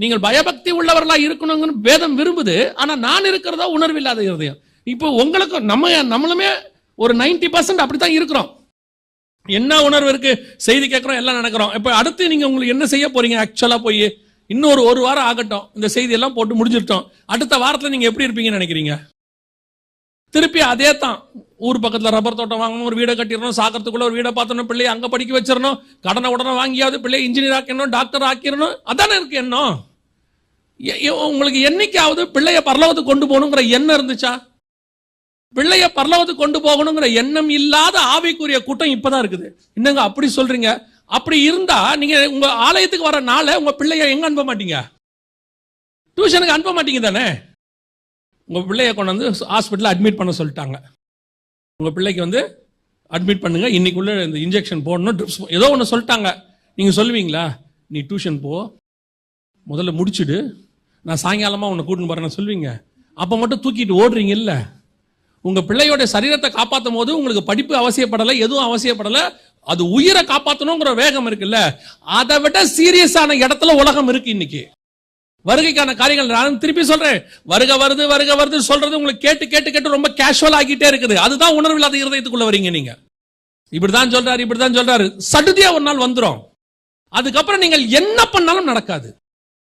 நீங்கள் பயபக்தி உள்ளவர்களா இருக்கணுங்கன்னு வேதம் விரும்புது ஆனா நான் இருக்கிறதா உணர்வில்லாத இருதயம். இப்போ உங்களுக்கு நம்ம நம்மளுமே ஒரு 90% பர்சன்ட் அப்படித்தான் இருக்கிறோம். என்ன உணர்வு இருக்கு? செய்தி கேட்கறோம் எல்லாம் நடக்கிறோம். இப்போ அடுத்து நீங்க உங்களுக்கு என்ன செய்ய போறீங்க? ஆக்சுவலா போய் இன்னொரு ஒரு வாரம் ஆகட்டும். இந்த செய்தி எல்லாம் போட்டு முடிஞ்சிட்டோம் அடுத்த வாரத்தில் நீங்க எப்படி இருப்பீங்கன்னு நினைக்கிறீங்க? திருப்பி அதே தான். ஊர் பக்கத்தில் ரப்பர் தோட்டம் வாங்கணும் ஒரு வீடை கட்டிடணும் சாக்கிறதுக்குள்ள ஒரு வீடை பார்த்தணும் பிள்ளையை அங்கே படிக்க வச்சிடணும் கடனை உடனே வாங்கியாவது பிள்ளையை இன்ஜினியர் ஆக்கிடணும் டாக்டர் ஆக்கிடணும். அதானே இருக்கு என்ன உங்களுக்கு என்னைக்காவது பிள்ளைய பரலவத்துக்கு கொண்டு போகணுங்கிற எண்ணம் இருந்துச்சா? பிள்ளைய பரலவத்துக்கு கொண்டு போகணுங்கிற எண்ணம் இல்லாத ஆவிக்குரிய கூட்டம் இப்பதான் இருக்குது. என்னங்க அப்படி சொல்றீங்க? அப்படி இருந்தா நீங்க உங்க ஆலயத்துக்கு வர நாளை உங்க பிள்ளைய எங்க அனுப்ப மாட்டீங்க? டியூஷனுக்கு அனுப்ப மாட்டீங்க தானே? உங்க பிள்ளைய கொண்டு வந்து ஹாஸ்பிட்டலில் அட்மிட் பண்ண சொல்லிட்டாங்க. உங்க பிள்ளைக்கு வந்து அட்மிட் பண்ணுங்க. இன்னைக்குள்ள இந்த இன்ஜெக்ஷன் போடணும். ட்ரிப்ஸ் ஏதோ ஒன்று சொல்லிட்டாங்க. நீங்க சொல்லுவீங்களா? நீ டியூஷன் போ. முதல்ல முடிச்சுடு. நான் சாயங்காலமாக உன்னை கூட்டின்னு போகிறேன்னு சொல்லுவீங்க. அப்போ மட்டும் தூக்கிட்டு ஓடுறீங்க இல்லை? உங்கள் பிள்ளையோட சரீரத்தை காப்பாற்றும் போது உங்களுக்கு படிப்பு அவசியப்படலை எதுவும் அவசியப்படலை அது உயிரை காப்பாற்றணுங்கிற வேகம் இருக்குல்ல? அதை விட சீரியஸான இடத்துல உலகம் இருக்கு இன்னைக்கு. வருகைக்கான காரியங்கள் நான் திருப்பி சொல்றேன். வருக வருது வருக வருது சொல்றது உங்களுக்கு கேட்டு கேட்டு கேட்டு ரொம்ப கேஷுவல் ஆகிட்டே இருக்குது. அதுதான் உணர்வில்லாத இருதயத்துக்குள்ள வரீங்க நீங்க. இப்படிதான் சொல்றாரு இப்படிதான் சொல்றாரு. சடுதியா ஒரு நாள் வந்துடும் அதுக்கப்புறம் நீங்கள் என்ன பண்ணாலும் நடக்காது.